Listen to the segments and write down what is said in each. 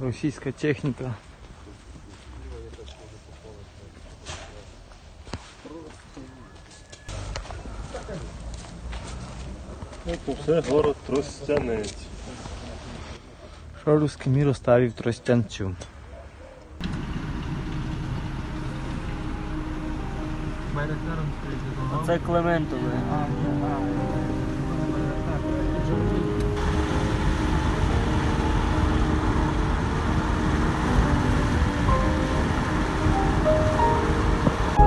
російська техніка. Це город Тростянець. Що русський мір оставив тростянцю. Це Клементове.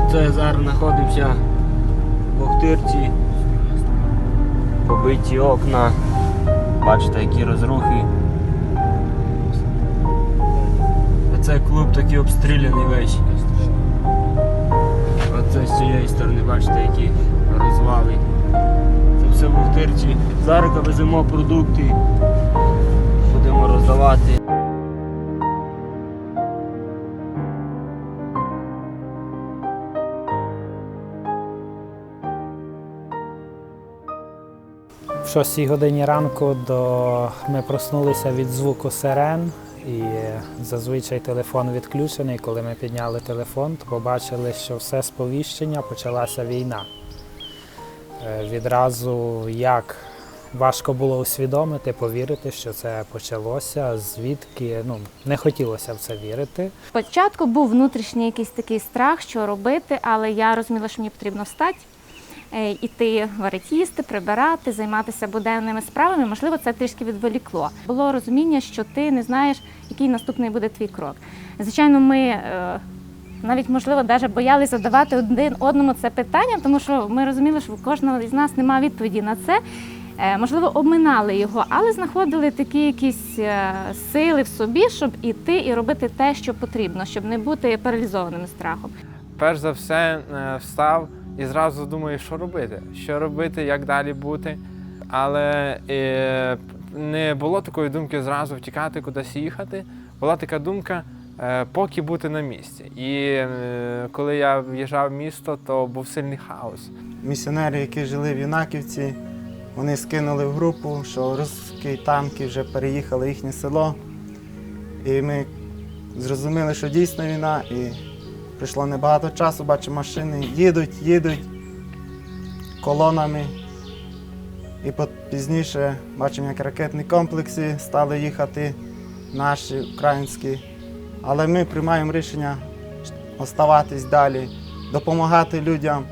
Оце зараз знаходимося в Охтирці. Побиті окна. Бачите, які розрухи. Оце клуб такий обстріляний весь. Оце з цієї сторони, бачите, які розвали. Це все в Охтирці. Зараз веземо продукти, будемо роздавати. В 6 годині ранку до... ми проснулися від звуку сирен, і зазвичай телефон відключений. Коли ми підняли телефон, то побачили, що все сповіщення почалася війна. Е, Відразу як важко було усвідомити, повірити, що це почалося, звідки ну не хотілося в це вірити. Спочатку був внутрішній якийсь такий страх, що робити, але я розуміла, що мені потрібно встати, іти варити їсти, прибирати, займатися буденними справами. Можливо, це трішки відволікло. Було розуміння, що ти не знаєш, який наступний буде твій крок. Звичайно, ми. е, Навіть можливо, навіть боялися задавати один одному це питання, тому що ми розуміли, що у кожного з нас немає відповіді на це. Е, Можливо, обминали його, але знаходили такі якісь е, сили в собі, щоб іти і робити те, що потрібно, щоб не бути паралізованим страхом. перш за все е, встав і зразу думаю, що робити, що робити, як далі бути. Але е, не було такої думки зразу втікати, кудись їхати. Була така думка, е, поки бути на місці. І е, коли я в'їжджав в місто, то був сильний хаос. Місіонери, які жили в Юнаківці, вони скинули в групу, що русські танки вже переїхали їхнє село. І ми зрозуміли, що дійсно війна, і пройшло небагато часу, бачимо, машини їдуть, їдуть колонами. І пізніше бачимо, як ракетні комплекси стали їхати наші українські. Але ми приймаємо рішення оставатись далі, допомагати людям.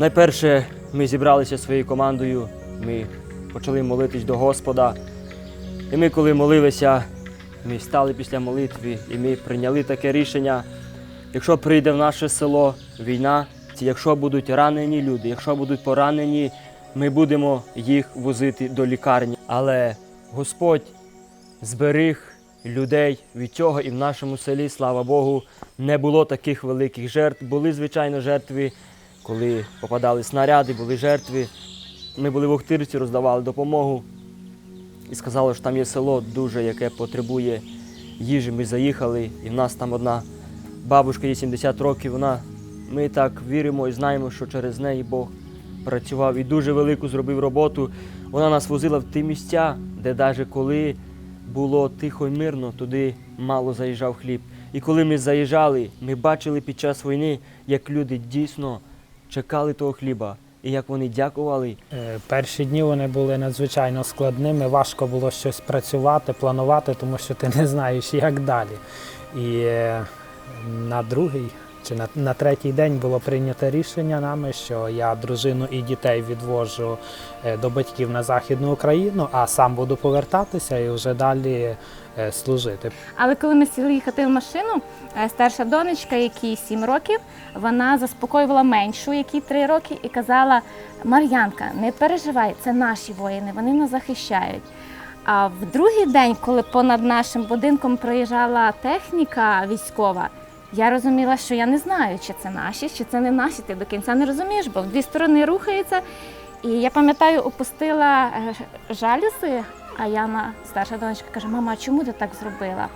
Найперше ми зібралися своєю командою, ми почали молитись до Господа. І ми, коли молилися, ми стали після молитви і ми прийняли таке рішення. Якщо прийде в наше село війна, якщо будуть ранені люди, якщо будуть поранені, ми будемо їх возити до лікарні. Але Господь зберіг людей від цього і в нашому селі, слава Богу, не було таких великих жертв. Були, звичайно, жертви, коли попадали снаряди, були жертви. Ми були в Охтирці, роздавали допомогу і сказали, що там є село дуже, яке потребує їжі. Ми заїхали, і в нас там одна бабушка, їй 70 років. Вона, ми так віримо і знаємо, що через неї Бог працював і дуже велику зробив роботу. Вона нас возила в ті місця, де навіть коли було тихо і мирно, туди мало заїжджав хліб. І коли ми заїжджали, ми бачили під час війни, як люди дійсно чекали того хліба, і як вони дякували. Е, Перші дні вони були надзвичайно складними. Важко було щось працювати, планувати, тому що ти не знаєш, як далі. І е, на другий чи на, на третій день було прийнято рішення нами, що я дружину і дітей відвожу е, до батьків на Західну Україну, а сам буду повертатися і вже далі е, служити. Але коли ми сіли їхати в машину, е, старша донечка, якій 7 років, вона заспокоювала меншу, якій 3 роки, і казала: Мар'янка, не переживай, це наші воїни, вони нас захищають. А в другий день, коли понад нашим будинком проїжджала техніка військова, я розуміла, що я не знаю, чи це наші, чи це не наші. Ти до кінця не розумієш, бо в дві сторони рухається. І я пам'ятаю, опустила е, жалюзи, а Яна, старша донечка, каже: Мама, а чому ти так зробила?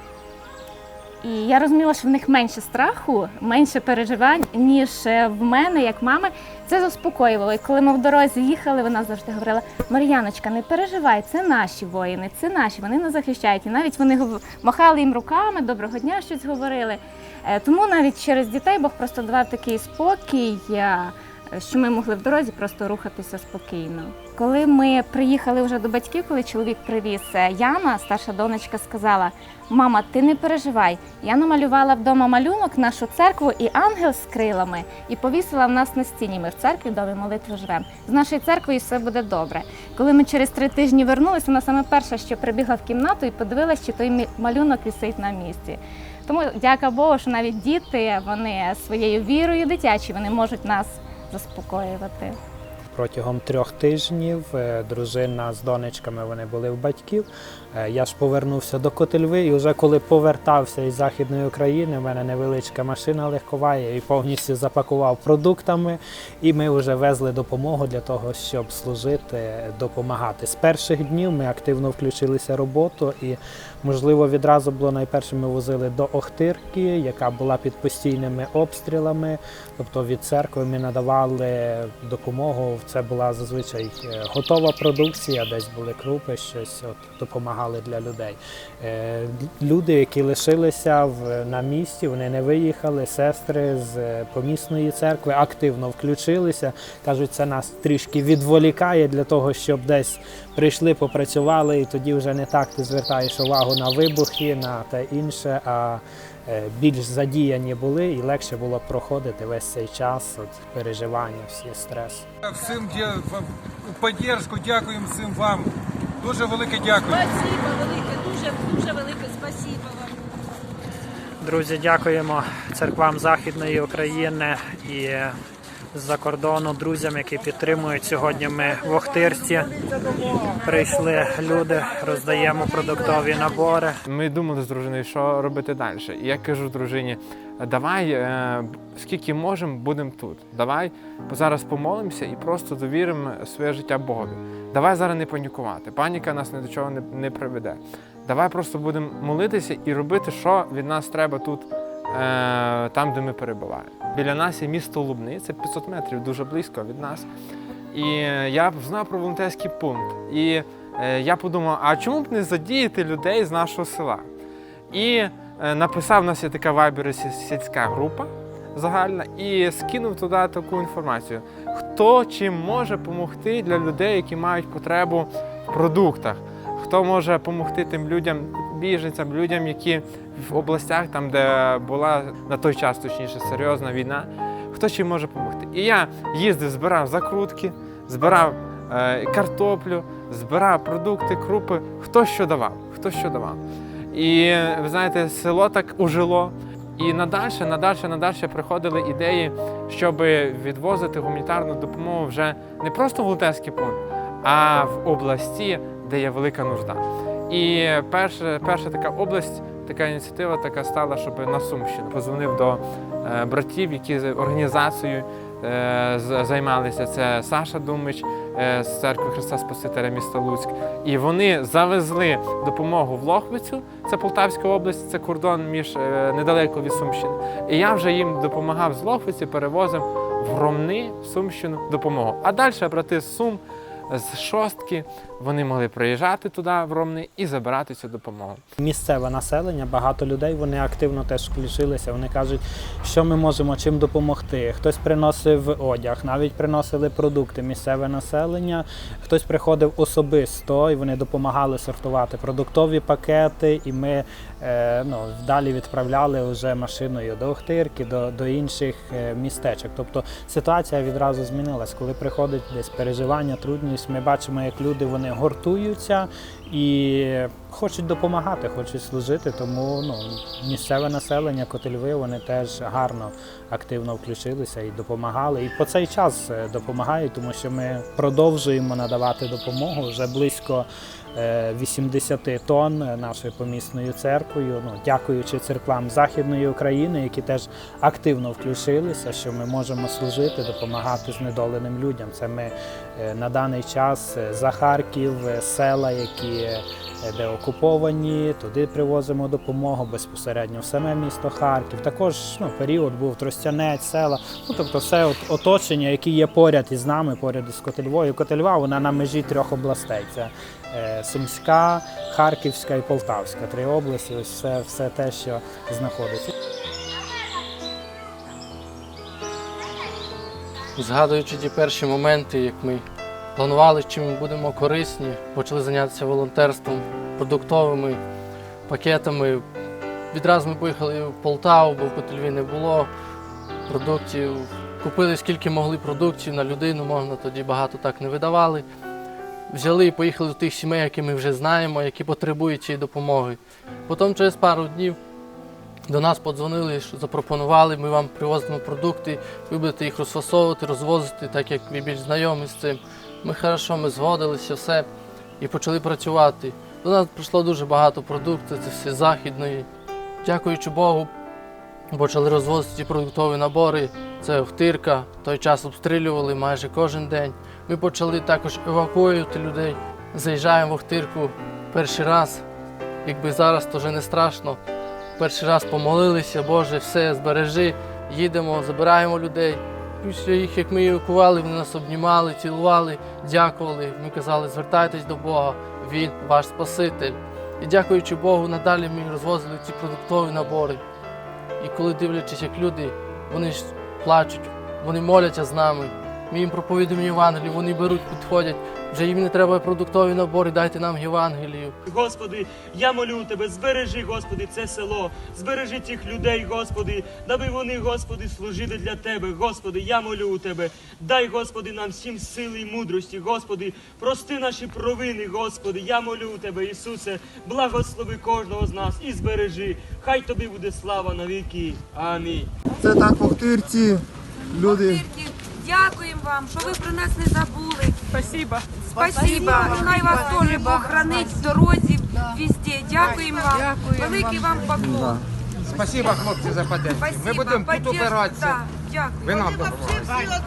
І я розуміла, що в них менше страху, менше переживань, ніж е, в мене, як мами. Це заспокоювало. І коли ми в дорозі їхали, вона завжди говорила: Мар'яночка, не переживай, це наші воїни, це наші, вони нас захищають. І навіть вони махали їм руками, доброго дня щось говорили. Е, Тому навіть через дітей Бог просто давав такий спокій, е, що ми могли в дорозі просто рухатися спокійно. Коли ми приїхали вже до батьків, коли чоловік привіз е, Яна, старша донечка сказала: Мама, ти не переживай. Я намалювала вдома малюнок, нашу церкву і ангел з крилами, і повісила в нас на стіні. Ми в церкві в домі молитви живемо. З нашою церквою все буде добре. Коли ми через три тижні вернулися, вона саме перша, що прибігла в кімнату і подивилась, чи той малюнок висить на місці. Тому дяка Богу, що навіть діти вони своєю вірою дитячі вони можуть нас заспокоювати. Протягом трьох тижнів е, дружина з донечками вони були в батьків. Е, Я ж повернувся до Котельви, і вже коли повертався із Західної України, в мене невеличка машина легкова, я її повністю запакував продуктами, і ми вже везли допомогу для того, щоб служити, допомагати. З перших днів ми активно включилися в роботу, і можливо відразу було найперше ми возили до Охтирки, яка була під постійними обстрілами. Тобто від церкви ми надавали допомогу. Це була зазвичай е, готова продукція, десь були крупи, щось от допомагали для людей. Е, Люди, які лишилися в, на місці, вони не виїхали. Сестри з е, помісної церкви активно включилися. кажуть, це нас трішки відволікає для того, щоб десь прийшли, попрацювали, і тоді вже не так ти звертаєш увагу на вибухи, на те інше. а е, більш задіяні були і легше було проходити весь цей час от, переживання, всі стрес. Всім дя- у підтримку, дякуємо всім вам. Дуже велике дякую. Спасибо велике, дуже дуже велике спасибо вам. Друзі, дякуємо церквам Західної України і з-за кордону друзям, які підтримують. Сьогодні ми в Охтирці прийшли люди, роздаємо продуктові набори. Ми думали з дружиною, що робити далі. І я кажу дружині: давай, е, скільки можемо, будемо тут. Давай зараз помолимося і просто довіримо своє життя Богові. Давай зараз не панікувати. Паніка нас ні до чого не, не приведе. Давай просто будемо молитися і робити, що від нас треба тут, е, там, де ми перебуваємо. Біля нас є місто Лубни, це 500 метрів, дуже близько від нас. І е, я знав про волонтерський пункт. І е, я подумав, а чому б не задіяти людей з нашого села? І е, написав, у нас є така вайбер сільська група загальна, і скинув туди таку інформацію. Хто чим може допомогти для людей, які мають потребу в продуктах? Хто може допомогти тим людям, біженцям, людям, які в областях, там, де була на той час точніше серйозна війна, хто чим може допомогти? І я їздив, збирав закрутки, збирав е, картоплю, збирав продукти, крупи, хто що давав, хто що давав. І ви знаєте, село так ужило. І надальше, надальше, надальше приходили ідеї, щоб відвозити гуманітарну допомогу вже не просто в волонтерський пункт, а в області, де є велика нужда. І перша, перша така область, така ініціатива така стала, щоб на Сумщину. Позвонив до е, братів, які організацією е, займалися. Це Саша Думич е, з церкви Христа Спасителя міста Луцьк. І вони завезли допомогу в Лохвицю, це Полтавська область, це кордон між недалеко від Сумщини. І я вже їм допомагав з Лохвиці, перевозив в Ромни, в Сумщину допомогу. А далі брати з Сум, з шостки, вони могли приїжджати туди, в Ромни, і забирати цю допомогу. Місцеве населення, багато людей вони активно теж включилися. Вони кажуть, що ми можемо чим допомогти. Хтось приносив одяг, навіть приносили продукти. Місцеве населення, хтось приходив особисто і вони допомагали сортувати продуктові пакети. І ми е, ну, далі відправляли вже машиною до Охтирки, до, до інших е, містечок. Тобто ситуація відразу змінилась. Коли приходить десь переживання, трудність, ми бачимо, як люди вони гуртуються і хочуть допомагати, хочуть служити. Тому ну, місцеве населення, Котельви, вони теж гарно активно включилися і допомагали. І по цей час е, допомагають, тому що ми продовжуємо надавати допомогу вже близько. е, 80 тонн нашою помісною церквою, ну дякуючи церквам Західної України, які теж активно включилися, що ми можемо служити, допомагати знедоленим людям. Це ми е, на даний час е, за Харків, е, села, які е, де окуповані, туди привозимо допомогу безпосередньо в саме місто Харків. Також ну, період був Тростянець, села. Ну, тобто все от, оточення, які є поряд із нами, поряд із Котельвою. Котельва вона на межі трьох областей. Це е, Сумська, Харківська і Полтавська. Три області, ось все, все те, що знаходиться. Згадуючи ті перші моменти, як ми планували, чим ми будемо корисні, почали зайнятися волонтерством, продуктовими пакетами. Відразу ми поїхали в Полтаву, бо в Котельві не було продуктів. Купили скільки могли продуктів на людину, можна тоді багато так не видавали. Взяли і поїхали до тих сімей, які ми вже знаємо, які потребують цієї допомоги. Потім через пару днів до нас подзвонили, запропонували, ми вам привозимо продукти, ви будете їх розфасовувати, розвозити, так як ви більш знайомі з цим. Ми хорошо, ми згодилися, все і почали працювати. До нас прийшло дуже багато продуктів, це все західної. Дякуючи Богу, почали розвозити продуктові набори. Це втирка, в той час обстрілювали майже кожен день. Ми почали також евакуювати людей. Заїжджаємо в Охтирку перший раз. Якби зараз то вже не страшно. Перший раз помолилися, Боже, все, збережи, їдемо, забираємо людей. Після їх, як ми евакували, вони нас обнімали, цілували, дякували. Ми казали, звертайтесь до Бога, Він ваш Спаситель. І дякуючи Богу, надалі ми розвозили ці продуктові набори. І коли дивлячись, як люди, вони ж плачуть, вони моляться з нами. Ми їм проповідуємо Євангелію, вони беруть, підходять. Вже їм не треба продуктові набори, дайте нам Євангелію. Господи, я молю тебе, збережи, Господи, це село, збережи цих людей, Господи, даби вони, Господи, служили для Тебе, Господи, я молю Тебе. Дай, Господи, нам всім сили і мудрості, Господи, прости наші провини, Господи, я молю Тебе, Ісусе, благослови кожного з нас і збережи. Хай Тобі буде слава на віки. Амінь. Це так Охтирці. Люди Дякуємо вам, що ви про нас не забули. Спасибо. Спасибо. Хай вас теж Бог хранить в дорозі, везде. Дякуємо вам. Великий вам поклон. Спасибо, хлопці, за поддержку. Спасибо. Ми будемо тут опиратися. Дякую. Ви нам допомагаєте.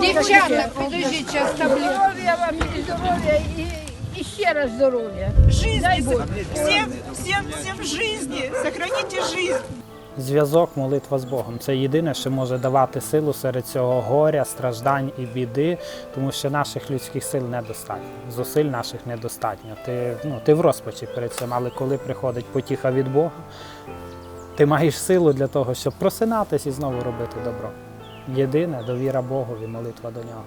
Дівчата, подожди, час Здоров'я вам і здоров'я і, ще раз здоров'я. Дай Бог. Всім, всім, всім в житті. Сохраните життя. Зв'язок, молитва з Богом це єдине, що може давати силу серед цього горя, страждань і біди, тому що наших людських сил недостатньо, зусиль наших недостатньо. Ти, ну, ти в розпачі перед цим, але коли приходить потіха від Бога, ти маєш силу для того, щоб просинатись і знову робити добро. Єдине довіра Богові, молитва до нього.